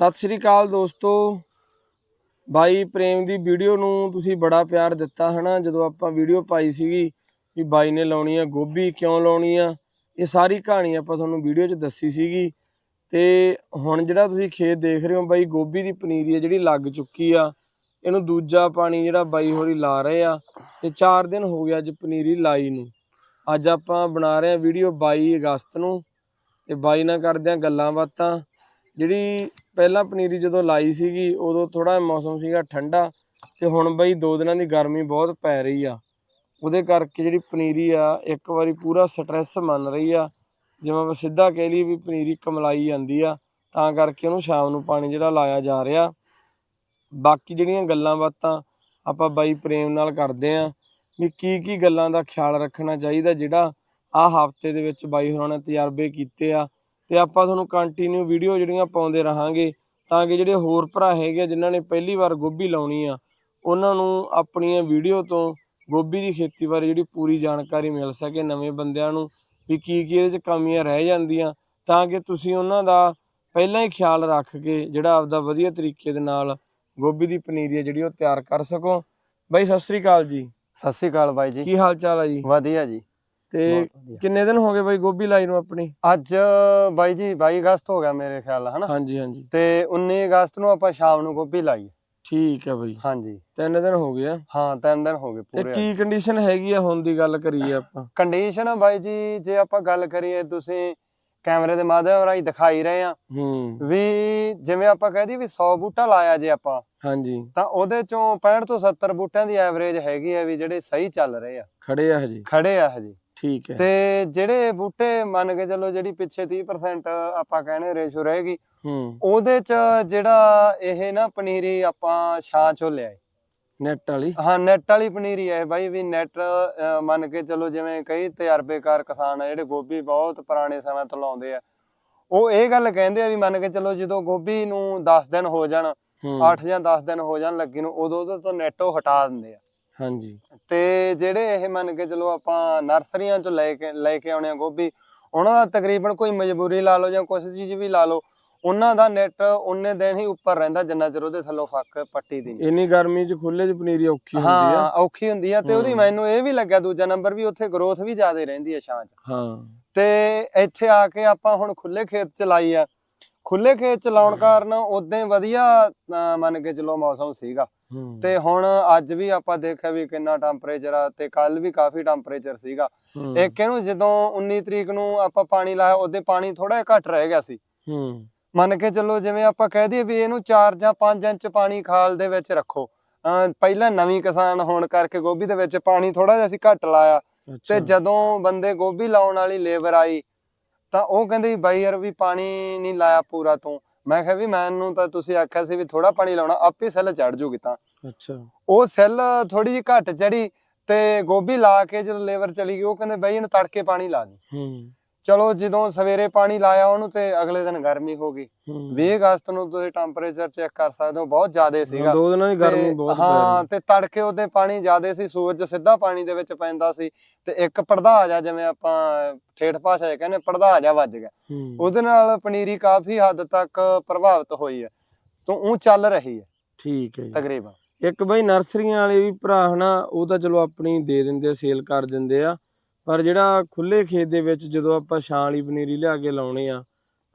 ਸਤਿ ਸ਼੍ਰੀ ਅਕਾਲ ਦੋਸਤੋ। ਬਾਈ ਪ੍ਰੇਮ ਦੀ ਵੀਡੀਓ ਨੂੰ ਤੁਸੀਂ ਬੜਾ ਪਿਆਰ ਦਿੱਤਾ, ਹਨਾ? ਜਦੋਂ ਆਪਾਂ ਵੀਡੀਓ ਪਾਈ ਸੀਗੀ ਵੀ ਬਾਈ ਨੇ ਲਾਉਣੀ ਆ, ਗੋਭੀ ਕਿਉਂ ਲਾਉਣੀ ਆ, ਇਹ ਸਾਰੀ ਕਹਾਣੀ ਆਪਾਂ ਤੁਹਾਨੂੰ ਵੀਡੀਓ 'ਚ ਦੱਸੀ ਸੀਗੀ। ਤੇ ਹੁਣ ਜਿਹੜਾ ਤੁਸੀਂ ਖੇਤ ਦੇਖ ਰਹੇ ਹੋ, ਬਾਈ ਗੋਭੀ ਦੀ ਪਨੀਰੀ ਆ, ਜਿਹੜੀ ਲੱਗ ਚੁੱਕੀ ਆ, ਇਹਨੂੰ ਦੂਜਾ ਪਾਣੀ ਜਿਹੜਾ ਬਾਈ ਹੋਰੀ ਲਾ ਰਹੇ ਆ, ਤੇ 4 ਦਿਨ ਹੋ ਗਿਆ ਅੱਜ ਪਨੀਰੀ ਲਾਈ ਨੂੰ। ਅੱਜ ਆਪਾਂ ਬਣਾ ਰਹੇ ਆ ਵੀਡੀਓ 22 ਅਗਸਤ ਨੂੰ, ਤੇ ਬਾਈ ਨਾਲ ਕਰਦੇ ਆ ਗੱਲਾਂ ਬਾਤਾਂ। ਜਿਹੜੀ ਪਹਿਲਾਂ ਪਨੀਰੀ ਜਦੋਂ ਲਾਈ ਸੀਗੀ, ਉਦੋਂ ਥੋੜਾ ਮੌਸਮ ਸੀਗਾ ਠੰਡਾ ਤੇ ਹੁਣ ਬਈ ਦੋ ਦਿਨਾਂ ਦੀ ਗਰਮੀ ਬਹੁਤ ਪੈ ਰਹੀ ਆ। ਉਹਦੇ ਕਰਕੇ ਜਿਹੜੀ ਪਨੀਰੀ ਆ, ਇੱਕ ਵਾਰੀ ਪੂਰਾ ਸਟ੍ਰੈਸ ਮੰਨ ਰਹੀ ਆ। ਜਿਵੇਂ ਆਪਾਂ ਸਿੱਧਾ ਕਹਿ ਲਈ ਵੀ ਪਨੀਰੀ ਕਮਲਾਈ ਜਾਂਦੀ ਆ, ਤਾਂ ਕਰਕੇ ਉਹਨੂੰ ਸ਼ਾਮ ਨੂੰ ਪਾਣੀ ਜਿਹੜਾ ਲਾਇਆ ਜਾ ਰਿਹਾ। ਬਾਕੀ ਜਿਹੜੀਆਂ ਗੱਲਾਂ ਬਾਤਾਂ ਆਪਾਂ ਬਾਈ ਪ੍ਰੇਮ ਨਾਲ ਕਰਦੇ ਆ, ਵੀ ਕੀ ਕੀ ਗੱਲਾਂ ਦਾ ਖਿਆਲ ਰੱਖਣਾ ਚਾਹੀਦਾ ਜਿਹੜਾ ਆਹ ਹਫ਼ਤੇ ਦੇ ਵਿੱਚ ਬਾਈ ਹੋਰਾਂ ਨੇ ਤਜਰਬੇ ਕੀਤੇ ਆ ਤੇ ਆਪਾਂ ਤੁਹਾਨੂੰ ਕੰਟੀਨਿਊ ਵੀਡੀਓ ਜਿਹੜੀਆਂ ਪਾਉਂਦੇ ਰਹਾਂਗੇ ਤਾਂ ਕਿ ਜਿਹੜੇ ਹੋਰ ਭਰਾ ਹੈਗੇ ਜਿਨ੍ਹਾਂ ਨੇ ਪਹਿਲੀ ਵਾਰ ਗੋਭੀ ਲਾਉਣੀ ਆ ਉਹਨਾਂ ਨੂੰ ਆਪਣੀਆਂ ਵੀਡੀਓ ਤੋਂ ਗੋਭੀ ਦੀ ਖੇਤੀ ਬਾਰੇ ਜਿਹੜੀ ਪੂਰੀ ਜਾਣਕਾਰੀ ਮਿਲ ਸਕੇ ਨਵੇਂ ਬੰਦਿਆਂ ਨੂੰ ਵੀ ਕੀ ਕੀ ਇਹਦੇ 'ਚ ਕਮੀਆਂ ਰਹਿ ਜਾਂਦੀਆਂ ਤਾਂ ਕਿ ਤੁਸੀਂ ਉਹਨਾਂ ਦਾ ਪਹਿਲਾਂ ਹੀ ਖਿਆਲ ਰੱਖ ਕੇ ਜਿਹੜਾ ਆਪਦਾ ਵਧੀਆ ਤਰੀਕੇ ਦੇ ਨਾਲ ਗੋਭੀ ਦੀ ਪਨੀਰੀ ਆ ਜਿਹੜੀ ਉਹ ਤਿਆਰ ਕਰ ਸਕੋ। ਬਾਈ ਸਤਿ ਸ੍ਰੀ ਅਕਾਲ ਜੀ। ਸਤਿ ਸ੍ਰੀ ਅਕਾਲ ਬਾਈ ਜੀ। ਕੀ ਹਾਲ ਚਾਲ ਆ ਜੀ? ਵਧੀਆ ਜੀ। ਤੇ ਕਿੰਨੇ ਦਿਨ ਹੋ ਗਏ ਬਾਈ ਗੋਭੀ ਲਾਈ ਨੂੰ ਆਪਣੀ? ਅੱਜ ਬਾਈ ਜੀ 22 ਅਗਸਤ ਹੋ ਗਿਆ ਮੇਰੇ ਖਿਆਲ ਹਨਾ? ਹਾਂਜੀ ਹਾਂਜੀ। ਤੇ 19 ਅਗਸਤ ਨੂੰ ਆਪਾਂ ਸ਼ਾਮ ਨੂੰ ਗੋਭੀ ਲਾਈ। ਠੀਕ ਆ ਬਾਈ। ਹਾਂਜੀ। ਤਿੰਨ ਦਿਨ ਹੋ ਗਏ ਆ। ਹਾਂ ਤਿੰਨ ਦਿਨ ਹੋ ਗਏ ਤੇ ਪੂਰੇ ਕੀ ਕੰਡੀਸ਼ਨ ਹੈਗੀ ਆ ਹੁਣ ਦੀ ਗੱਲ ਕਰੀਏ ਆਪਾਂ? ਕੰਡੀਸ਼ਨ ਬਾਈ ਜੀ ਜੇ ਆਪਾਂ ਗੱਲ ਕਰੀਏ ਤੁਸੀਂ ਕੈਮਰੇ ਦੇ ਮਾਧਿਅਮ ਰਾਹੀਂ ਦਿਖਾਈ ਰਹੇ ਆ ਹੂੰ। ਵੀ ਜਿਵੇਂ ਆਪਾਂ ਕਹਿ ਦਈਏ ਵੀ 100 ਬੂਟਾ ਲਾਇਆ ਜੇ ਆਪਾਂ ਹਾਂਜੀ। ਤਾਂ ਉਹਦੇ ਚੋਂ 65 ਤੋਂ 70 ਬੂਟਿਆਂ ਦੀ ਐਵਰੇਜ ਹੈਗੀ ਆ ਵੀ ਜਿਹੜੇ ਸਹੀ ਚੱਲ ਰਹੇ ਆ। ਖੜੇ ਆ ਹਜੇ। ਖੜੇ ਆ ਹਜੇ। ਠੀਕ ਹੈ। ਤੇ ਜਿਹੜੇ ਬੂਟੇ ਮੰਨ ਕੇ ਚੱਲੋ ਜਿਹੜੀ ਪਿੱਛੇ 30% ਆਪਾਂ ਕਹਿੰਦੇ ਰੇਸ਼ੋ ਰਹੇਗੀ ਹੂੰ। ਉਹਦੇ ਚ ਜਿਹੜਾ ਇਹ ਨਾ ਪਨੀਰੀ ਆਪਾਂ ਛਾਂ ਚੋਂ ਲਿਆਏ। ਨੈਟ ਵਾਲੀ? ਹਾਂ ਨੈਟ ਵਾਲੀ ਪਨੀਰੀ ਹੈ ਬਾਈ ਵੀ ਨੈਟ ਮੰਨ ਕੇ ਚਲੋ ਜਿਵੇਂ ਕਈ ਤਜਰਬੇਕਾਰ ਕਿਸਾਨ ਆ ਜਿਹੜੇ ਗੋਭੀ ਬਹੁਤ ਪੁਰਾਣੇ ਸਮੇਂ ਤੋਂ ਲਾਉਂਦੇ ਆ। ਉਹ ਇਹ ਗੱਲ ਕਹਿੰਦੇ ਆ ਵੀ ਮੰਨ ਕੇ ਚਲੋ ਜਦੋਂ ਗੋਭੀ ਨੂੰ 10 ਦਿਨ ਹੋ ਜਾਣ ਹੂੰ। 8 ਜਾਂ 10 ਦਿਨ ਹੋ ਜਾਣ ਲੱਗੀ ਨੂੰ ਉਦੋਂ ਉਹਦੇ ਤੋਂ ਨੈਟ ਹਟਾ ਦਿੰਦੇ ਆ। ਹਾਂਜੀ। ਤੇ ਜਿਹੜੇ ਇਹ ਮੰਨ ਕੇ ਚਲੋ ਆਪਾਂ ਨਰਸਰੀਆਂ ਚੋਂ ਲੈ ਕੇ ਲੈ ਕੇ ਆਉਣੇ ਆ ਗੋਭੀ ਉਹਨਾਂ ਦਾ ਤਕਰੀਬਨ ਕੋਈ ਮਜਬੂਰੀ ਲਾ ਲਓ ਜਾਂ ਕੁਛ ਚੀਜ਼ ਵੀ ਲਾ ਲਓ ਉਹਨਾਂ ਦਾ ਨੈਟ ਉਹਨੇ ਦਿਨ ਹੀ ਉੱਪਰ ਰਹਿੰਦਾ ਜਿੰਨਾ ਚਿਰ ਉਹਦੇ ਥੱਲੋਂ ਫੱਕ ਪੱਟੀ ਦੀ ਨਹੀਂ। ਇੰਨੀ ਗਰਮੀ 'ਚ ਖੁੱਲੇ 'ਚ ਪਨੀਰੀ ਔਖੀ ਹੁੰਦੀ ਹਾਂ ਆ ਔਖੀ ਹੁੰਦੀ ਆ ਤੇ ਉਹਦੀ। ਮੈਨੂੰ ਇਹ ਵੀ ਲੱਗਿਆ ਦੂਜਾ ਨੰਬਰ ਵੀ ਉੱਥੇ ਗਰੋਥ ਵੀ ਜ਼ਿਆਦਾ ਰਹਿੰਦੀ ਆ ਛਾਂ 'ਚ। ਹਾਂ। ਤੇ ਇੱਥੇ ਆ ਕੇ ਆਪਾਂ ਹੁਣ ਖੁੱਲੇ ਖੇਤ ਚ ਲਾਈ ਆ। ਖੁੱਲੇ ਖੇਤ ਚ ਲਾਉਣ ਕਾਰਨ ਉਦੋਂ ਵਧੀਆ ਮੰਨ ਕੇ ਚਲੋ ਮੌਸਮ ਸੀਗਾ। ਹੂੰ ਤੇ ਹੁਣ ਅੱਜ ਵੀ ਆਪਾਂ ਦੇਖਿਆ ਵੀ ਕਿੰਨਾ ਟੈਂਪਰੇਚਰ ਆ ਤੇ ਕੱਲ ਵੀ ਕਾਫੀ ਟੈਂਪਰੇਚਰ ਸੀਗਾ। ਇੱਕ ਇਹਨੂੰ ਜਦੋਂ 19 ਤਰੀਕ ਨੂੰ ਆਪਾਂ ਪਾਣੀ ਲਾਇਆ ਉਹਦੇ ਪਾਣੀ ਥੋੜਾ ਘੱਟ ਰਹਿ ਗਿਆ ਸੀ। ਹੂੰ। ਮੰਨ ਕੇ ਚੱਲੋ ਜਿਵੇਂ ਆਪਾਂ ਕਹਿ ਦਈਏ ਵੀ ਇਹਨੂੰ 4 ਜਾਂ 5 ਇੰਚ ਪਾਣੀ ਖਾਲ ਦੇ ਵਿੱਚ ਰੱਖੋ। ਪਹਿਲਾਂ ਨਵੀਂ ਕਿਸਾਨ ਹੋਣ ਕਰਕੇ ਗੋਭੀ ਦੇ ਵਿੱਚ ਪਾਣੀ ਥੋੜਾ ਜਿਹਾ ਸੀ ਘੱਟ ਲਾਇਆ। ਤੇ ਜਦੋਂ ਬੰਦੇ ਗੋਭੀ ਲਾਉਣ ਵਾਲੀ ਲੇਬਰ ਆਈ ਤਾਂ ਉਹ ਕਹਿੰਦੇ ਵੀ ਬਾਈ ਯਾਰ ਵੀ ਪਾਣੀ ਨਹੀਂ ਲਾਇਆ ਪੂਰਾ ਤੂੰ। ਮੈਂ ਕਿਹਾ ਵੀ ਮੈਨੂੰ ਤਾਂ ਤੁਸੀਂ ਆਖਿਆ ਸੀ ਵੀ ਥੋੜਾ ਪਾਣੀ ਲਾਉਣਾ ਆਪੇ ਸੈੱਲ ਚੜ ਜੂਗੀ ਤਾਂ। ਅੱਛਾ। ਉਹ ਸੈੱਲ ਥੋੜੀ ਜਿਹੀ ਘੱਟ ਚੜੀ ਤੇ ਗੋਭੀ ਲਾ ਕੇ ਜਦੋਂ ਲੇਬਰ ਚਲੀ ਗਈ ਉਹ ਕਹਿੰਦੇ ਬਾਈ ਇਹਨੂੰ ਤੜਕੇ ਪਾਣੀ ਲਾ ਦੇ। ਹੂੰ। ਚਲੋ ਜਦੋਂ ਸਵੇਰੇ ਪਾਣੀ ਲਾਇਆ ਉਹਨੂੰ ਤੇ ਅਗਲੇ ਦਿਨ ਗਰਮੀ ਹੋ ਗਈ। ਹੂੰ। 20 ਅਗਸਤ ਨੂੰ ਤੁਸੀਂ ਟੈਂਪਰੇਚਰ ਚੈੱਕ ਕਰ ਸਕਦੇ ਹੋ ਬਹੁਤ ਜ਼ਿਆਦਾ ਸੀਗਾ। ਦੋ ਦਿਨਾਂ ਦੀ ਗਰਮੀ ਬਹੁਤ ਹਾਂ ਤੇ ਤੜਕੇ ਉਹਦੇ ਪਾਣੀ ਜ਼ਿਆਦਾ ਸੀ ਸੂਰਜ ਸਿੱਧਾ ਪਾਣੀ ਦੇ ਵਿੱਚ ਪੈਂਦਾ ਸੀ। ਤੇ ਇੱਕ ਪੜਦਾ ਜਾ ਜਿਵੇਂ ਆਪਾਂ ਠੇਠ ਭਾਸ਼ਾ 'ਚ ਕਹਿੰਦੇ ਪੜਦਾ ਜਾ ਵੱਜ ਗਿਆ। ਉਹਦੇ ਨਾਲ ਪਨੀਰੀ ਕਾਫੀ ਹੱਦ ਤੱਕ ਪ੍ਰਭਾਵਿਤ ਹੋਈ ਹੈ ਤੋਂ ਉਹ ਚੱਲ ਰਹੀ ਹੈ ਠੀਕ ਹੈ ਤਕਰੀਬਨ। ਇੱਕ ਬਈ ਨਰਸਰੀਆਂ ਵਾਲੇ ਵੀ ਭਰਾ ਹਨਾ ਉਹ ਤਾਂ ਚਲੋ ਆਪਣੀ ਦੇ ਦਿੰਦੇ ਆ ਸੇਲ ਕਰ ਦਿੰਦੇ ਆ। ਪਰ ਜਿਹੜਾ ਖੁੱਲੇ ਖੇਤ ਦੇ ਵਿੱਚ ਜਦੋਂ ਆਪਾਂ ਛਾਂ ਵਾਲੀ ਪਨੀਰੀ ਲਿਆ ਕੇ ਲਾਉਣੇ ਆ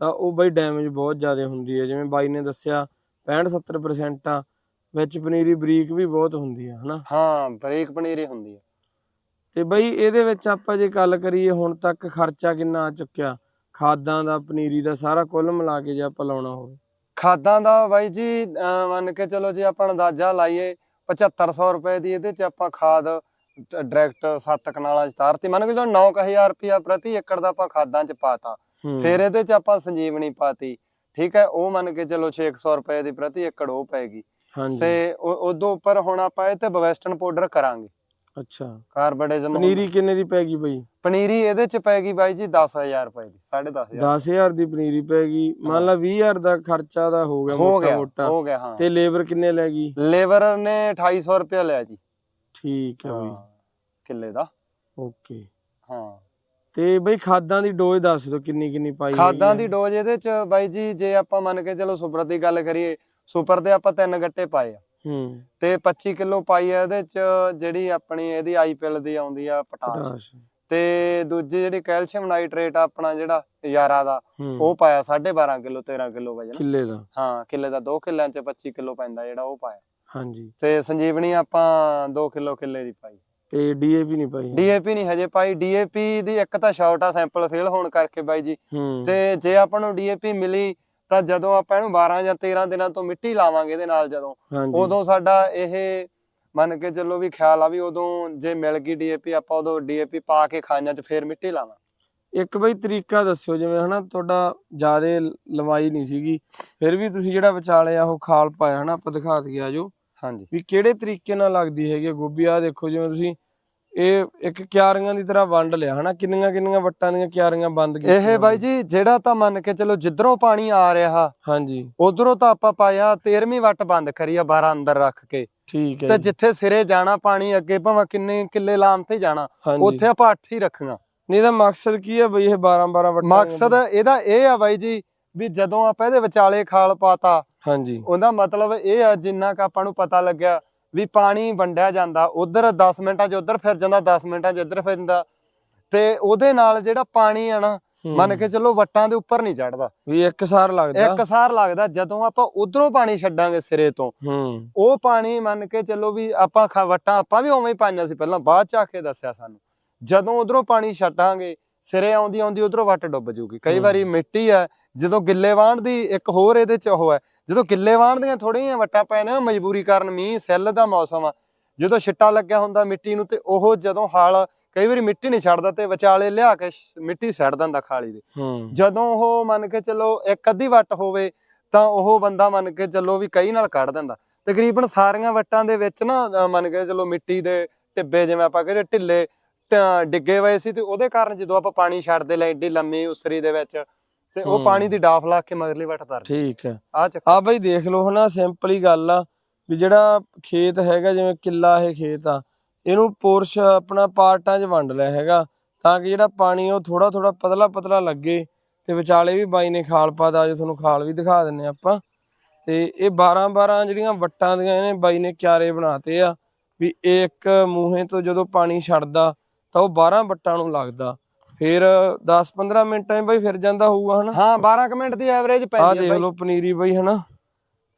ਤਾਂ ਉਹ ਬਈ ਡੈਮੇਜ ਬਹੁਤ ਜ਼ਿਆਦਾ ਹੁੰਦੀ ਹੈ ਜਿਵੇਂ ਬਾਈ ਨੇ ਦੱਸਿਆ 65 70% ਆ ਵਿੱਚ ਪਨੀਰੀ ਬਰੀਕ ਵੀ ਬਹੁਤ ਹੁੰਦੀ ਆ ਹਨਾ? ਹਾਂ ਬਰੀਕ ਪਨੀਰੀ ਹੁੰਦੀ ਹੈ ਤੇ ਬਈ ਇਹਦੇ ਵਿੱਚ ਆਪਾਂ ਜੇ ਗੱਲ ਕਰੀਏ ਹੁਣ ਤੱਕ ਖਰਚਾ ਕਿੰਨਾ ਆ ਚੁੱਕਿਆ? ਖਾਦਾਂ ਦਾ ਪਨੀਰੀ ਦਾ ਸਾਰਾ ਕੁੱਲ ਮਿਲਾ ਕੇ ਜੇ ਆਪਾਂ ਲਾਉਣਾ ਹੋਵੇ। ਖਾਦਾਂ ਦਾ ਬਾਈ ਜੀ ਮੰਨ ਕੇ ਚਲੋ ਜੇ ਆਪਾਂ ਅੰਦਾਜ਼ਾ ਲਾਈਏ 7500 ਰੁਪਏ ਦੀ ਇਹਦੇ ਚ ਆਪਾਂ ਖਾਦ ਡਾਇਰੈਕਟ ਸੱਤ ਕਨਾਲਾਂ ਚ ਤਾਰਤੀ ਮੰਨ ਕੇ ਚਲੋ 9000 ਰੁਪਇਆ ਪ੍ਰਤੀ ਏਕੜ ਦਾ ਆਪਾਂ ਖਾਦਾਂ ਚ ਪਾਤਾ ਫਿਰ ਇਹਦੇ ਚ ਆਪਾਂ ਸੰਜੀਵਨੀ ਪਾਤੀ ਠੀਕ ਹੈ ਉਹ ਮੰਨ ਕੇ ਚਲੋ 600 ਰੁਪਏ ਦੀ ਪ੍ਰਤੀ ਏਕੜ ਉਹ ਪੈਗੀ ਤੇ ਉਦੋਂ ਉੱਪਰ ਹੁਣ ਆਪਾਂ ਇਹ ਤੇ ਬਵੈਸਟਨ ਪਾਊਡਰ ਕਰਾਂਗੇ। ਅੱਛਾ। ਕਾਰਬੋਡਿਜ਼ਮ ਪਨੀਰੀ ਕਿੰਨੇ ਦੀ ਪੈ ਗਈ ਬਈ? ਪਨੀਰੀ ਇਹਦੇ ਚ ਪੈਗੀ ਬਾਈ ਜੀ 10000 ਰੁਪਏ ਦੀ 10500 10000 ਦੀ ਪਨੀਰੀ ਪੈ ਗਈ। ਮੰਨ ਲਾ 20000 ਦਾ ਖਰਚਾ ਦਾ ਹੋ ਗਿਆ ਮੋਟਾ ਮੋਟਾ। ਹੋ ਗਿਆ ਹਾਂ। ਤੇ ਲੇਬਰ ਕਿੰਨੇ ਲੈ ਗਈ? ਲੇਬਰ ਨੇ 2800 ਰੁਪਏ ਲਿਆ ਜੀ। ਠੀਕ ਹੈ ਬਈ। ਹਾਂ ਕਿੱਲੇ ਦਾ। ਓਕੇ। ਹਾਂ। ਤੇ ਬਈ ਖਾਦਾਂ ਦੀ ਡੋਜ਼ ਦੱਸ ਦਿਓ ਕਿੰਨੀ ਕਿੰਨੀ ਪਾਈ ਖਾਦਾਂ? ਦੀ ਡੋਜ਼ ਇਹਦੇ ਚ ਬਾਈ ਜੀ ਜੇ ਆਪਾਂ ਮੰਨ ਕੇ ਚਲੋ ਸੁਪਰ ਦੀ ਗੱਲ ਕਰੀਏ ਸੁਪਰ ਦੇ ਆਪਾਂ ਤਿੰਨ ਗੱਟੇ ਪਾਏ ਆ। ਹੂੰ। ਤੇ 25 ਕਿਲੋ ਪਾਈ ਆ ਇਹਦੇ ਚ ਜਿਹੜੀ ਆਪਣੀ ਇਹਦੀ ਆਈਪੀਐਲ ਦੀ ਆਉਂਦੀ ਆ ਪਟਾਸ਼। ਪਟਾਸ਼। ਤੇ ਦੂਜੀ ਜਿਹੜੀ ਕੈਲਸ਼ੀਅਮ ਨਾਈਟ੍ਰੇਟ ਆਪਣਾ ਜਿਹੜਾ ਯਾਰਾ ਦਾ ਹੂੰ। ਉਹ ਪਾਇਆ 12.5 ਕਿਲੋ 13 ਕਿਲੋ ਵਜਨ। ਕਿੱਲੇ ਦਾ। ਹਾਂ ਕਿੱਲੇ ਦਾ 2 ਕਿੱਲਿਆਂ ਚ 25 ਕਿਲੋ ਪੈਂਦਾ ਜਿਹੜਾ ਉਹ ਪਾਇਆ। ਹਾਂਜੀ। ਤੇ ਸੰਜੀਵਨੀ ਆਪਾਂ 2 ਕਿਲੋ ਕਿੱਲੇ ਦੀ ਪਾਈ। ਤੇ ਡੀਏਪੀ ਨਹੀਂ ਪਾਈ। ਡੀਏਪੀ ਨਹੀਂ ਹਜੇ ਪਾਈ। ਡੀਏਪੀ ਦੀ ਇੱਕ ਤਾਂ ਸ਼ਾਰਟ ਆ ਸੈਂਪਲ ਫੇਲ ਹੋਣ ਕਰਕੇ ਬਾਈ ਜੀ। ਤੇ ਜੇ ਆਪਾਂ ਨੂੰ ਡੀਏਪੀ ਮਿਲੀ ਤਾਂ ਜਦੋਂ ਆਪਾਂ ਇਹਨੂੰ 12 ਜਾਂ 13 ਦਿਨਾਂ ਤੋਂ ਮਿੱਟੀ ਲਾਵਾਂਗੇ ਇਹਦੇ ਨਾਲ ਜਦੋਂ ਉਦੋਂ ਸਾਡਾ ਇਹ ਮੰਨ ਕੇ ਚੱਲੋ ਵੀ ਖਿਆਲ ਆ ਵੀ ਉਦੋਂ ਜੇ ਮਿਲ ਗਈ ਡੀਏਪੀ ਆਪਾਂ ਉਦੋਂ ਡੀਏਪੀ ਪਾ ਕੇ ਖਾਈਆਂ 'ਚ ਫੇਰ ਮਿੱਟੀ ਲਾਵਾਂ। ਇੱਕ ਬਈ ਤਰੀਕਾ ਦੱਸਿਓ ਜਿਵੇਂ ਹਨਾ ਤੁਹਾਡਾ ਜਿਆਦੇ ਲੰਬਾਈ ਨਹੀਂ ਸੀਗੀ ਫਿਰ ਵੀ ਤੁਸੀਂ ਜਿਹੜਾ ਵਿਚਾਲੇ ਆ ਉਹ ਖਾਲ ਪਾਇਆ ਹਨਾ ਆਪਾਂ ਦਿਖਾ ਦਈਏ ਆਜੋ ਹਾਂਜੀ। ਵੀ ਕਿਹੜੇ ਤਰੀਕੇ ਨਾਲ ਲੱਗਦੀ ਹੈਗੀ ਗੋਭੀ? ਆ ਦੇਖੋ ਜਿਵੇਂ ਤੁਸੀਂ ਇਹ ਇੱਕ ਕਿਆਰੀਆਂ ਦੀ ਤਰ੍ਹਾਂ ਵੰਡ ਲਿਆ ਹਨਾ? ਕਿੰਨੀਆਂ ਕਿੰਨੀਆਂ ਵੱਟਾਂ ਦੀਆਂ ਕਿਆਰੀਆਂ ਬੰਦ ਕੀਤੀਆਂ ਇਹ ਬਾਈ ਜੀ ਜਿਹੜਾ ਤਾਂ ਮੰਨ ਕੇ ਚੱਲੋ ਜਿੱਧਰੋਂ ਪਾਣੀ ਆ ਰਿਹਾ ਹਾਂਜੀ। ਉਧਰੋਂ ਤਾਂ ਆਪਾਂ ਪਾਇਆ 13ਵੀਂ ਵੱਟ ਬੰਦ ਕਰੀ ਆ 12 ਅੰਦਰ ਰੱਖ ਕੇ। ਠੀਕ ਹੈ ਤੇ ਜਿੱਥੇ ਸਿਰੇ ਜਾਣਾ ਪਾਣੀ ਅੱਗੇ ਭਾਵੇਂ ਕਿੰਨੇ ਕਿੱਲੇ ਲਾਮ ਤੇ ਜਾਣਾ ਉੱਥੇ ਆਪਾਂ ਅੱਠ ਹੀ ਰੱਖੀਆਂ ਨਹੀਂ ਇਹਦਾ ਮਕਸਦ ਕੀ ਹੈ ਬਈ ਇਹ 12 12 ਵੱਟਾਂ ਮਕਸਦ ਇਹਦਾ ਇਹ ਆ ਬਾਈ ਜੀ ਵੀ ਜਦੋਂ ਆਪਾਂ ਇਹਦੇ ਵਿਚਾਲੇ ਖਾਲ ਪਾਤਾ ਹਾਂਜੀ। ਉਹਦਾ ਮਤਲਬ ਇਹ ਆ ਜਿੰਨਾ ਕ ਆਪਾਂ ਨੂੰ ਪਤਾ ਲੱਗਿਆ ਵੀ ਪਾਣੀ ਵੰਡਿਆ ਜਾਂਦਾ ਉਧਰ 10 ਮਿੰਟਾਂ 'ਚ ਉਧਰ ਫਿਰ ਜਾਂਦਾ 10 ਮਿੰਟਾਂ 'ਚ ਇੱਧਰ ਫਿਰ ਜਾਂਦਾ। ਤੇ ਉਹਦੇ ਨਾਲ ਜਿਹੜਾ ਪਾਣੀ ਆ ਨਾ ਮੰਨ ਕੇ ਚੱਲੋ ਵੱਟਾਂ ਦੇ ਉੱਪਰ ਨਹੀਂ ਚੜਦਾ। ਵੀ ਇੱਕ ਸਾਰ ਲੱਗਦਾ। ਇੱਕ ਸਾਰ ਲੱਗਦਾ ਜਦੋਂ ਆਪਾਂ ਉਧਰੋਂ ਪਾਣੀ ਛੱਡਾਂਗੇ ਸਿਰੇ ਤੋਂ ਹੂੰ। ਉਹ ਪਾਣੀ ਮੰਨ ਕੇ ਚੱਲੋ ਵੀ ਆਪਾਂ ਖਾ- ਵੱਟਾਂ ਆਪਾਂ ਵੀ ਉਵੇਂ ਹੀ ਪਾਈਆਂ ਸੀ ਪਹਿਲਾਂ ਬਾਅਦ ਚ ਆ ਕੇ ਦੱਸਿਆ ਸਾਨੂੰ। ਜਦੋਂ ਉਧਰੋਂ ਪਾਣੀ ਛੱਡਾਂਗੇ ਸਿਰੇ ਆਉਂਦੀ ਆਉਂਦੀ ਉਧਰੋਂ ਵੱਟ ਡੁੱਬ ਜੂਗੀ ਕਈ। ਵਾਰੀ ਮਿੱਟੀ ਆ ਜਦੋਂ ਗਿੱਲੇ ਵਾਹਣ ਦੀ ਇੱਕ ਹੋਰ ਇਹਦੇ ਚ ਉਹ ਹੈ ਜਦੋਂ ਗਿੱਲੇ ਵਾਹਣ ਦੀਆਂ ਥੋੜੀਆਂ ਵੱਟਾਂ ਪੈਣੀਆਂ ਮਜਬੂਰੀ ਕਾਰਨ ਮੀਂਹ ਸੈੱਲ ਦਾ ਮੌਸਮ ਆ ਜਦੋਂ ਛਿੱਟਾ ਲੱਗਿਆ ਹੁੰਦਾ ਮਿੱਟੀ ਨੂੰ ਤੇ ਉਹ ਜਦੋਂ ਹਾਲ ਕਈ ਵਾਰੀ ਮਿੱਟੀ ਨਹੀਂ ਛੱਡਦਾ ਤੇ ਵਿਚਾਲੇ ਲਿਆ ਕੇ ਮਿੱਟੀ ਛੱਡ ਦਿੰਦਾ ਖਾਲੀ ਦੇ। ਜਦੋਂ ਉਹ ਮੰਨ ਕੇ ਚੱਲੋ ਇੱਕ ਅੱਧੀ ਵੱਟ ਹੋਵੇ ਤਾਂ ਉਹ ਬੰਦਾ ਮੰਨ ਕੇ ਚੱਲੋ ਵੀ ਕਈ ਨਾਲ ਕੱਢ ਦਿੰਦਾ। ਤਕਰੀਬਨ ਸਾਰੀਆਂ ਵੱਟਾਂ ਦੇ ਵਿੱਚ ਨਾ ਮੰਨ ਕੇ ਚੱਲੋ ਮਿੱਟੀ ਦੇ ਟਿੱਬੇ ਜਿਵੇਂ ਆਪਾਂ ਕਹਿੰਦੇ ਢਿੱਲੇ ਡਿੱਗੇ ਹੋਏ ਸੀ ਤੇ ਉਹਦੇ ਕਾਰਨ ਜਦੋਂ ਆਪਾਂ ਪਾਣੀ ਛੱਡਦੇ ਲੈ ਏਡੀ ਲੰਮੀ ਉਸਰੀ ਦੇ ਵਿੱਚ ਤੇ ਉਹ। ਪਾਣੀ ਦੀ ਡਾਫ ਲਾ ਕੇ ਮਗਰਲੀ ਵੱਟ ਦਰ ਠੀਕ ਹੈ। ਆ ਚੱਕ ਆ ਬਈ ਦੇਖ ਲਓ ਹਨਾ ਸਿੰਪਲ ਹੀ ਗੱਲ ਆ ਵੀ ਜਿਹੜਾ ਖੇਤ ਹੈਗਾ ਜਿਵੇਂ ਕਿੱਲਾ ਇਹ ਖੇਤ ਆ ਇਹਨੂੰ ਪੋਰਸ਼ ਆਪਣਾ ਪਾਰਟਾਂ 'ਚ ਵੰਡ ਲਿਆ ਹੈਗਾ ਤਾਂ ਕਿ ਜਿਹੜਾ ਪਾਣੀ ਉਹ ਥੋੜਾ ਥੋੜਾ ਪਤਲਾ ਪਤਲਾ ਲੱਗੇ ਤੇ ਵਿਚਾਲੇ ਵੀ ਬਾਈ ਨੇ ਖਾਲ ਪਾਦਾ ਅੱਜ ਤੁਹਾਨੂੰ ਖਾਲ ਵੀ ਦਿਖਾ ਦਿੰਨੇ ਆਪਾਂ। ਤੇ ਇਹ 12 12 ਜਿਹੜੀਆਂ ਵੱਟਾਂ ਦੀਆਂ ਇਹਨੇ ਬਾਈ ਨੇ ਕਿਆਰੇ ਬਣਾਤੇ ਆ ਵੀ ਇੱਕ ਮੂਹੇ ਤੋਂ ਜਦੋਂ ਪਾਣੀ ਛੱਡਦਾ ਤਾਂ ਉਹ 12 ਵੱਟਾਂ ਨੂੰ ਲੱਗਦਾ। ਫਿਰ 10 15 ਮਿੰਟਾਂ 'ਚ ਬਾਈ ਫਿਰ ਜਾਂਦਾ ਹੋਊਗਾ ਹਨਾ? ਹਾਂ 12 ਕੁ ਮਿੰਟ ਦੀ ਐਵਰੇਜ ਆ ਪੈਂਦੀ ਹੈ ਦੇਖ ਬਾਈ। ਲਓ ਪਨੀਰੀ ਬਈ ਹਨਾ?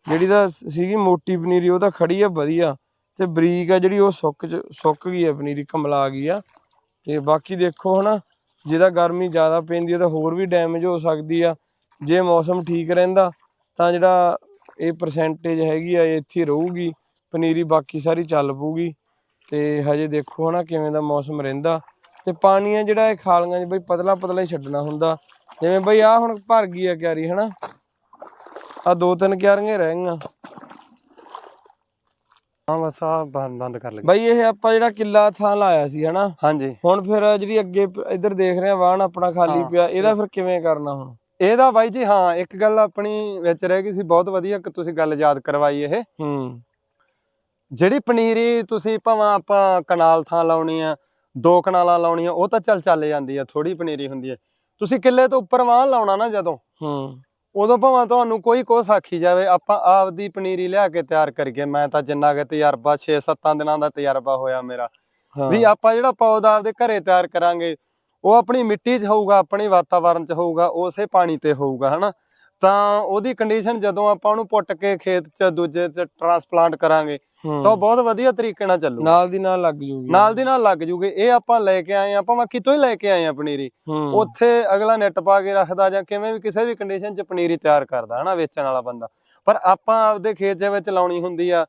ਜਿਹੜੀ ਤਾਂ ਸੀਗੀ ਮੋਟੀ ਪਨੀਰੀ ਉਹ ਤਾਂ ਖੜੀ ਆ ਵਧੀਆ। ਤੇ ਬਰੀਕ ਆ ਜਿਹੜੀ ਉਹ ਸੁੱਕ ਚ ਸੁੱਕ ਗਈ ਆ ਪਨੀਰੀ ਕਮਲਾ ਗਈ ਆ। ਤੇ ਬਾਕੀ ਦੇਖੋ ਹਨਾ? ਜਿਹਦਾ ਗਰਮੀ ਜ਼ਿਆਦਾ ਪੈਂਦੀ ਆ ਤਾਂ ਹੋਰ ਵੀ ਡੈਮੇਜ ਹੋ ਸਕਦੀ ਆ। ਜੇ ਮੌਸਮ ਠੀਕ ਰਹਿੰਦਾ ਤਾਂ ਜਿਹੜਾ ਇਹ ਪਰਸੈਂਟੇਜ ਹੈਗੀ ਆ ਇਹ ਇੱਥੇ ਰਹੂਗੀ। ਪਨੀਰੀ ਬਾਕੀ ਸਾਰੀ ਚੱਲ ਪਊਗੀ। ਤੇ ਹਜੇ ਦੇਖੋ ਹਨਾ ਕਿਵੇਂ ਦਾ ਮੌਸਮ ਰਹਿੰਦਾ। ਤੇ ਪਾਣੀ ਆ ਜਿਹੜਾ ਇਹ ਖਾਲੀਆਂ 'ਚ ਬਈ ਪਤਲਾ ਪਤਲਾ ਹੀ ਛੱਡਣਾ ਹੁੰਦਾ। ਜਿਵੇਂ ਬਈ ਆ ਹੁਣ ਭਰ ਗਈ ਆ ਕਿਆਰੀ ਹਨਾ। ਆ ਦੋ ਤਿੰਨ ਕਿਆਰੀਆਂ ਰਹਿ ਗਈਆਂ। ਹਾਂ ਬਸ ਆ ਬੰਦ ਬੰਦ ਕਰ ਲਗੇ ਬਈ ਇਹ ਆਪਾਂ ਜਿਹੜਾ ਕਿੱਲਾ ਥਾਂ ਲਾਇਆ ਸੀ ਹਨਾ। ਹਾਂਜੀ। ਹੁਣ ਫਿਰ ਜਿਹੜੀ ਅੱਗੇ ਪ- ਇੱਧਰ ਦੇਖ ਰਹੇ ਆ ਵਾਹਣ ਆਪਣਾ ਖਾਲੀ ਹਾਂ, ਪਿਆ ਇਹਦਾ ਫਿਰ ਕਿਵੇਂ ਕਰਨਾ ਹੁਣ? ਇਹਦਾ ਬਾਈ ਜੀ ਹਾਂ ਇੱਕ ਗੱਲ ਆਪਣੀ ਵਿੱਚ ਰਹਿ ਗਈ ਸੀ ਬਹੁਤ ਵਧੀਆ ਕਿ ਤੁਸੀਂ ਗੱਲ ਯਾਦ ਕਰਵਾਈ ਇਹ। ਹੂੰ। ਜਿਹੜੀ ਪਨੀਰੀ ਤੁਸੀਂ ਭਾਵੇਂ ਆਪਾਂ ਕਨਾਲ ਥਾਂ ਲਾਉਣੀ ਆ ਦੋ ਕਨਾਲਾਂ ਲਾਉਣੀਆਂ ਉਹ ਤਾਂ ਚੱਲ ਚੱਲ ਜਾਂਦੀ ਆ ਥੋੜੀ ਪਨੀਰੀ ਹੁੰਦੀ ਹੈ ਤੁਸੀਂ ਕਿੱਲੇ ਤੋਂ ਉੱਪਰ ਵਾਹ ਲਾਉਣਾ ਨਾ ਜਦੋਂ ਹੂੰ। ਉਦੋਂ ਭਾਵੇਂ ਤੁਹਾਨੂੰ ਕੋਈ ਕੁਛ ਆਖੀ ਜਾਵੇ ਆਪਾਂ ਆਪਦੀ ਪਨੀਰੀ ਲਿਆ ਕੇ ਤਿਆਰ ਕਰੀਏ। ਮੈਂ ਤਾਂ ਜਿੰਨਾ ਕਿ ਤਜਰਬਾ 6-7 ਦਿਨਾਂ ਦਾ ਤਜਰਬਾ ਹੋਇਆ ਮੇਰਾ ਵੀ ਆਪਾਂ ਜਿਹੜਾ ਪੌਦਾ ਆਪਦੇ ਘਰੇ ਤਿਆਰ ਕਰਾਂਗੇ ਉਹ ਆਪਣੀ ਮਿੱਟੀ 'ਚ ਹੋਊਗਾ ਆਪਣੀ ਵਾਤਾਵਰਣ 'ਚ ਹੋਊਗਾ ਉਸੇ ਪਾਣੀ ਤੇ ਹੋਊਗਾ ਹਨਾ? ਤਾਂ ਉਹਦੀ ਕੰਡੀਸ਼ਨ ਜਦੋਂ ਆਪਾਂ ਉਹਨੂੰ ਪੁੱਟ ਕੇ ਖੇਤ 'ਚ ਦੂਜੇ 'ਚ ਟਰਾਂਸਪਲਾਂਟ ਕਰਾਂਗੇ। ਤਾਂ ਉਹ ਬਹੁਤ ਵਧੀਆ ਤਰੀਕੇ ਨਾਲ ਚੱਲੂਗਾ। ਨਾਲ ਦੀ ਨਾਲ ਲੱਗ ਜੂਗੀ। ਨਾਲ ਦੀ ਨਾਲ ਲੱਗ ਜੂਗੇ। ਇਹ ਆਪਾਂ ਲੈ ਕੇ ਆਏ ਆਪਾਂ ਕਿਤੋਂ ਹੀ ਲੈ ਕੇ ਆਏ ਆ ਪਨੀਰੀ। ਉੱਥੇ ਅਗਲਾ ਨੈਟ ਪਾ ਕੇ ਰੱਖਦਾ ਜਾਂ ਕਿਵੇਂ ਵੀ ਕਿਸੇ ਵੀ ਕੰਡੀਸ਼ਨ 'ਚ ਪਨੀਰੀ ਤਿਆਰ ਕਰਦਾ ਹਨਾ ਵੇਚਣ ਵਾਲਾ ਬੰਦਾ। ਪਰ ਆਪਾਂ ਆਪਦੇ ਖੇਤ ਦੇ ਵਿੱਚ ਲਾਉਣੀ ਹੁੰਦੀ ਆ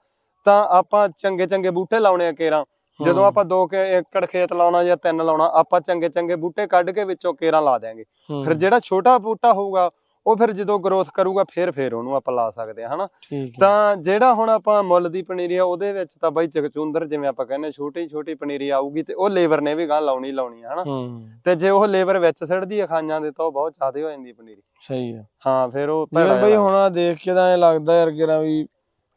ਤਾਂ ਆਪਾਂ ਚੰਗੇ ਚੰਗੇ ਬੂਟੇ ਲਾਉਣੇ ਆ ਕੇਰਾਂ। ਜਦੋਂ। ਆਪਾਂ 2 ਏਕੜ ਖੇਤ ਲਾਉਣਾ ਜਾਂ 3 ਲਾਉਣਾ ਆਪਾਂ ਚੰਗੇ ਚੰਗੇ ਬੂਟੇ ਕੱਢ ਕੇ ਵਿੱਚੋਂ ਕੇਰਾਂ ਲਾ ਦਿਆਂਗੇ। ਹੂੰ, ਫਿਰ ਜਿਹੜਾ ਛੋਟਾ ਬੂਟਾ ਹੋਊਗਾ ਉਹ ਫਿਰ ਜਦੋਂ ਗਰੋਥ ਕਰੂਗਾ ਫਿਰ ਫਿਰ ਉਹਨੂੰ ਆਪਾਂ ਲਾ ਸਕਦੇ ਆ ਹਨਾ? ਹੈ। ਤਾਂ ਜਿਹੜਾ ਹੁਣ ਆਪਾਂ ਮੁੱਲ ਦੀ ਪਨੀਰੀ ਆ ਉਹਦੇ ਵਿੱਚ ਤਾਂ ਬਾਈ ਚਕਚੁੰਦਰ ਜਿਵੇਂ ਆਪਾਂ ਕਹਿੰਦੇ ਛੋਟੀ ਛੋਟੀ ਪਨੀਰੀ ਆਊਗੀ ਤੇ ਉਹ ਲੇਬਰ ਨੇ ਵੀ ਗਾਂ ਲਾਉਣੀ ਲਾਉਣੀ ਆ ਹਨਾ? ਹੂੰ। ਤੇ ਜੇ ਉਹ ਲੇਬਰ ਵਿੱਚ ਆ ਖਾਈਆਂ ਦੇ ਤਾਂ ਉਹ ਬਹੁਤ ਜ਼ਿਆਦਾ ਹੋ ਜਾਂਦੀ ਆ ਪਨੀਰੀ। ਸਹੀ ਹੈ ਹਾਂ ਫਿਰ ਉਹ ਜਿਵੇਂ ਬਈ ਹੁਣ ਆਹ ਦੇਖ ਕੇ ਤਾਂ ਐ ਲੱਗਦਾ ਯਾਰ ਕਿਰਾ ਵੀ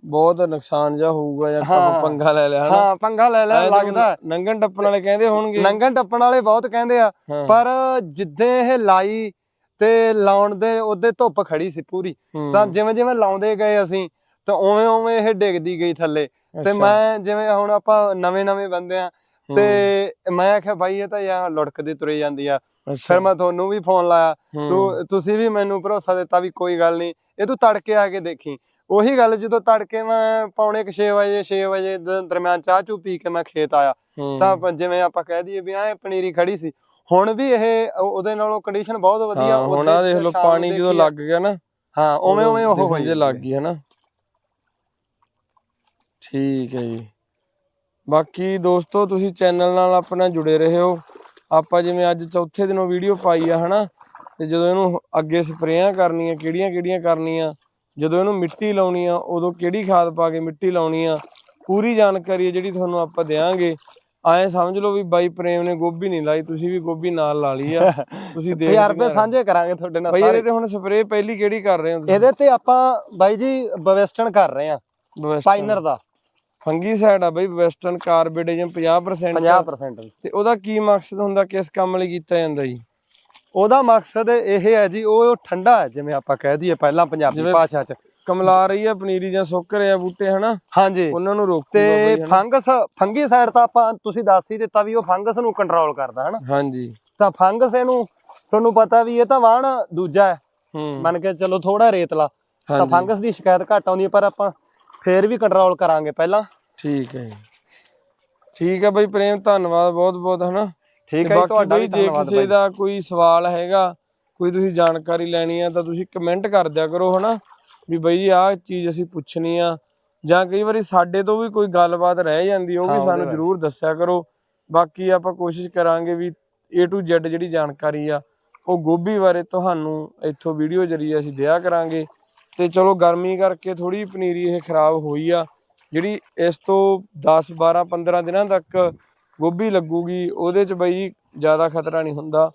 ਬਹੁਤ ਨੁਕਸਾਨ ਜਾ ਹੋਊਗਾ ਜਾਂ ਹਾਂ। ਪੰਗਾ ਲੈ ਲਿਆ ਹਾਂ ਪੰਗਾ ਲੈ ਲੈ ਐਂ ਤਾਂ ਲੱਗਦਾ। ਹੈ। ਨੰਗਣ ਟੱਪਣ ਵਾਲੇ ਕਹਿੰਦੇ ਹੋਣਗੇ। ਨੰਗਣ ਟੱਪਣ ਵਾਲੇ ਬਹੁਤ ਕਹਿੰਦੇ ਆ ਹਾਂ, ਪਰ ਜਿੱਦੇ ਇਹ ਲਾਈ ਤੇ ਲਾਉਣ ਦੇ ਉਹਦੇ ਧੁੱਪ ਖੜੀ ਸੀ ਪੂਰੀ। ਤਾਂ ਜਿਵੇਂ ਜਿਵੇਂ ਲਾਉਂਦੇ ਗਏ ਅਸੀਂ ਤਾਂ ਉਵੇਂ ਉਵੇਂ ਇਹ ਡਿੱਗਦੀ ਗਈ ਥੱਲੇ। ਤੇ ਮੈਂ ਜਿਵੇਂ ਹੁਣ ਆਪਾਂ ਨਵੇਂ ਨਵੇਂ ਬੰਦੇ ਆ ਤੇ ਮੈਂ ਆਖਿਆ ਬਾਈ ਇਹ ਤਾਂ ਯਾਰ ਲੁੜਕਦੀ ਤੁਰੀ ਜਾਂਦੀ ਆ। ਫਿਰ ਮੈਂ ਤੁਹਾਨੂੰ ਵੀ ਫੋਨ ਲਾਇਆ। ਤੂੰ ਤੁਸੀਂ ਵੀ ਮੈਨੂੰ ਭਰੋਸਾ ਦਿੱਤਾ ਵੀ ਕੋਈ ਗੱਲ ਨਹੀਂ ਇਹ ਤੂੰ ਤੜਕੇ ਆ ਕੇ ਦੇਖੀ। ਉਹੀ ਗੱਲ ਜਦੋਂ ਤੜਕੇ ਮੈਂ ਪੌਣੇ 6 ਵਜੇ 6 ਵਜੇ ਦਰਮਿਆਨ ਚਾਹ ਚੂ ਪੀ ਕੇ ਮੈਂ ਖੇਤ ਆਇਆ। ਤਾਂ ਜਿਵੇਂ ਆਪਾਂ ਕਹਿ ਦਈਏ ਵੀ ਐ ਪਨੀਰੀ ਖੜੀ ਸੀ ਹੁਣ ਵੀ ਇਹ ਉਹ- ਉਹਦੇ ਨਾਲੋਂ ਕੰਡੀਸ਼ਨ ਬਹੁਤ ਵਧੀਆ ਹੁਣ ਆ ਦੇਖ ਲਓ ਪਾਣੀ ਜਦੋਂ। ਲੱਗ ਗਿਆ ਨਾ ਹਾਂ ਉਵੇਂ ਉਵੇਂ ਉਹ ਹੋਈ ਜੇ ਲੱਗ ਗਈ ਹੈ ਨਾ। ਠੀਕ ਹੈ ਜੀ। ਬਾਕੀ ਦੋਸਤੋ ਤੁਸੀਂ ਚੈਨਲ ਨਾਲ ਆਪਣਾ ਜੁੜੇ ਰਹੋ। ਆਪਾਂ ਜਿਵੇਂ ਅੱਜ ਚੌਥੇ ਦਿਨੋਂ ਵੀਡੀਓ ਪਾਈ ਆ ਹਨਾ? ਤੇ ਜਦੋਂ ਇਹਨੂੰ ਅੱਗੇ ਸਪਰੇਆਂ ਕਰਨੀਆਂ ਕਿਹੜੀਆਂ ਕਿਹੜੀਆਂ ਕਰਨੀਆਂ ਜਦੋਂ ਇਹਨੂੰ ਮਿੱਟੀ ਲਾਉਣੀ ਆ ਉਦੋਂ ਕਿਹੜੀ ਖਾਦ ਪਾ ਕੇ ਮਿੱਟੀ ਲਾਉਣੀ ਆ ਪੂਰੀ ਜਾਣਕਾਰੀ ਜਿਹੜੀ ਤੁਹਾਨੂੰ ਆਪਾਂ ਦੇਵਾਂਗੇ ਐਂ ਸਮਝ ਲਓ ਵੀ ਬਾਈ ਪ੍ਰੇਮ ਨੇ ਗੋਭੀ ਨਹੀਂ ਲਾਈ ਤੁਸੀਂ ਵੀ ਗੋਭੀ ਨਾਲ ਲਾ ਲਈ ਆ। ਤੁਸੀਂ ਦੇਖ ਤਜਰਬੇ ਸਾਂਝੇ ਕਰਾਂਗੇ ਤੁਹਾਡੇ ਨਾਲ ਬਾਈ ਇਹਦੇ ਤੇ ਹੁਣ ਸਪਰੇਅ ਪਹਿਲੀ ਕਿਹੜੀ ਕਰ ਰਹੇ ਹੋ ਤੁਸੀਂ? ਇਹਦੇ ਤੇ ਆਪਾਂ ਬਾਈ ਜੀ ਬਵੈਸਟਨ ਕਰ ਰਹੇ ਆ ਪਾਈਨਰ ਦਾ। ਫੰਗੀ ਸਾਈਡ ਆ ਬਈ ਵੈਸਟਰਨ ਕਾਰਬੇਡੇਜਮ 50% 50% ਤੇ ਉਹਦਾ ਕੀ ਮਕਸਦ ਹੁੰਦਾ ਕਿਸ ਕੰਮ ਲਈ ਕੀਤਾ ਜਾਂਦਾ ਜੀ? ਉਹਦਾ ਮਕਸਦ ਇਹ ਹੈ ਜੀ ਉਹ ਠੰਡਾ ਜਿਵੇਂ ਆਪਾਂ ਕਹਿ ਦਈਏ ਪਹਿਲਾਂ ਪੰਜਾਬੀ ਭਾਸ਼ਾ 'ਚ। ਕਮਲਾ ਰਹੀ ਆ ਪਨੀਰੀ ਜਾਂ ਸੁੱਕ ਰਹੇ ਬੂਟੇ ਹਨਾ? ਹਾਂਜੀ। ਉਹਨਾਂ ਨੂੰ ਰੋਕੂਗਾ ਤੇ ਹਨਾ? ਫੰਗਸ ਫੰਗੀ ਸਾਈਡ ਤਾਂ ਆਪਾਂ ਤੁਸੀਂ ਦੱਸ ਹੀ ਦਿੱਤਾ ਵੀ ਉਹ ਫੰਗਸ ਨੂੰ ਕੰਟਰੋਲ ਕਰਦਾ ਹਨਾ? ਹਾਂਜੀ। ਤਾਂ ਫੰਗਸ ਇਹਨੂੰ ਤੁਹਾਨੂੰ ਪਤਾ ਵੀ ਇਹ ਤਾਂ ਵਾਹਣ ਦੂਜਾ ਹੈ। ਹੂੰ। ਮੰਨ ਕੇ ਚਲੋ ਥੋੜਾ ਰੇਤਲਾ ਤਾਂ ਹਾਂਜੀ। ਫੰਗਸ ਦੀ ਸ਼ਿਕਾਇਤ ਘੱਟ ਆਉਂਦੀ ਹੈ ਪਰ ਆਪਾਂ ਫੇਰ ਵੀ ਕੰਟਰੋਲ ਕਰਾਂਗੇ ਪਹਿਲਾਂ। ਠੀਕ ਹੈ ਜੀ। ਠੀਕ ਹੈ ਬਈ ਪ੍ਰੇਮ ਧੰਨਵਾਦ ਬਹੁਤ ਬਹੁਤ ਹਨਾ? ਠੀਕ ਤੇ ਹੈ ਜੀ, ਬਾਕੀ ਤੁਹਾਡਾ ਬਈ ਵੀ ਜੇ ਧੰਨਵਾਦ ਕਿਸੇ ਬਾਈ ਦਾ ਕੋਈ ਸਵਾਲ ਹੈਗਾ ਕੋਈ ਤੁਸੀਂ ਜਾਣਕਾਰੀ ਲੈਣੀ ਆ ਤਾਂ ਤੁਸੀਂ ਕਮੈਂਟ ਕਰ ਦਿਆ ਕਰੋ ਹਨਾ? ਵੀ ਬਈ ਆਹ ਚੀਜ਼ ਅਸੀਂ ਪੁੱਛਣੀ ਆ ਜਾਂ ਕਈ ਵਾਰੀ ਸਾਡੇ ਤੋਂ ਵੀ ਕੋਈ ਗੱਲਬਾਤ ਰਹਿ ਜਾਂਦੀ ਉਹ ਵੀ ਸਾਨੂੰ। ਜਰੂਰ ਦੱਸਿਆ ਕਰੋ। ਬਾਕੀ ਆਪਾਂ ਕੋਸ਼ਿਸ਼ ਕਰਾਂਗੇ ਵੀ A to Z ਜਿਹੜੀ ਜਾਣਕਾਰੀ ਆ ਉਹ ਗੋਭੀ ਬਾਰੇ ਤੁਹਾਨੂੰ ਇੱਥੋਂ ਵੀਡੀਓ ਜਰੀਏ ਅਸੀਂ ਦਿਆ ਕਰਾਂਗੇ। ਤੇ ਚਲੋ ਗਰਮੀ ਕਰਕੇ ਥੋੜੀ ਪਨੀਰੀ ਇਹ ਖਰਾਬ ਹੋਈ ਆ ਜਿਹੜੀ ਇਸ ਤੋਂ 10 12 15 ਦਿਨਾਂ ਤੱਕ ਗੋਭੀ ਲੱਗੂਗੀ ਉਹਦੇ ਚ ਬਈ ਜ਼ਿਆਦਾ ਖਤਰਾ ਨਹੀਂ ਹੁੰਦਾ।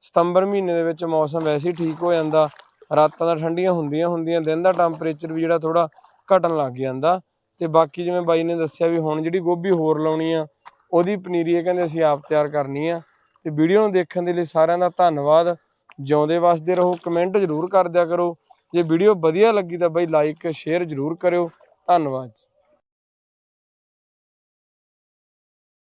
ਸਤੰਬਰ ਮਹੀਨੇ ਦੇ ਵਿੱਚ ਮੌਸਮ ਵੈਸੇ ਹੀ ਠੀਕ ਹੋ ਜਾਂਦਾ। ਰਾਤਾਂ ਦਾ ਠੰਡੀਆਂ ਹੁੰਦੀਆਂ ਹੁੰਦੀਆਂ, ਦਿਨ ਦਾ ਟੈਂਪਰੇਚਰ ਵੀ ਜਿਹੜਾ ਥੋੜਾ ਘਟਣ ਲੱਗ ਜਾਂਦਾ। ਤੇ ਬਾਕੀ ਜਿਵੇਂ ਬਾਈ ਨੇ ਦੱਸਿਆ ਵੀ ਹੁਣ ਜਿਹੜੀ ਗੋਭੀ ਹੋਰ ਲਾਉਣੀ ਆ, ਉਹਦੀ ਪਨੀਰੀ ਇਹ ਕਹਿੰਦੇ ਅਸੀਂ ਆਪ ਤਿਆਰ ਕਰਨੀ ਆ। ਤੇ ਵੀਡੀਓ ਨੂੰ ਦੇਖਣ ਦੇ ਲਈ ਸਾਰਿਆਂ ਦਾ ਧੰਨਵਾਦ। ਜਿਉਂਦੇ ਵਸਦੇ ਰਹੋ ਕਮੈਂਟ ਜ਼ਰੂਰ ਕਰ ਦਿਆ ਕਰੋ। ਜੇ ਵੀਡੀਓ ਵਧੀਆ ਲੱਗੀ ਤਾਂ ਬਾਈ ਲਾਈਕ ਸ਼ੇਅਰ ਜ਼ਰੂਰ ਕਰਿਓ। ਧੰਨਵਾਦ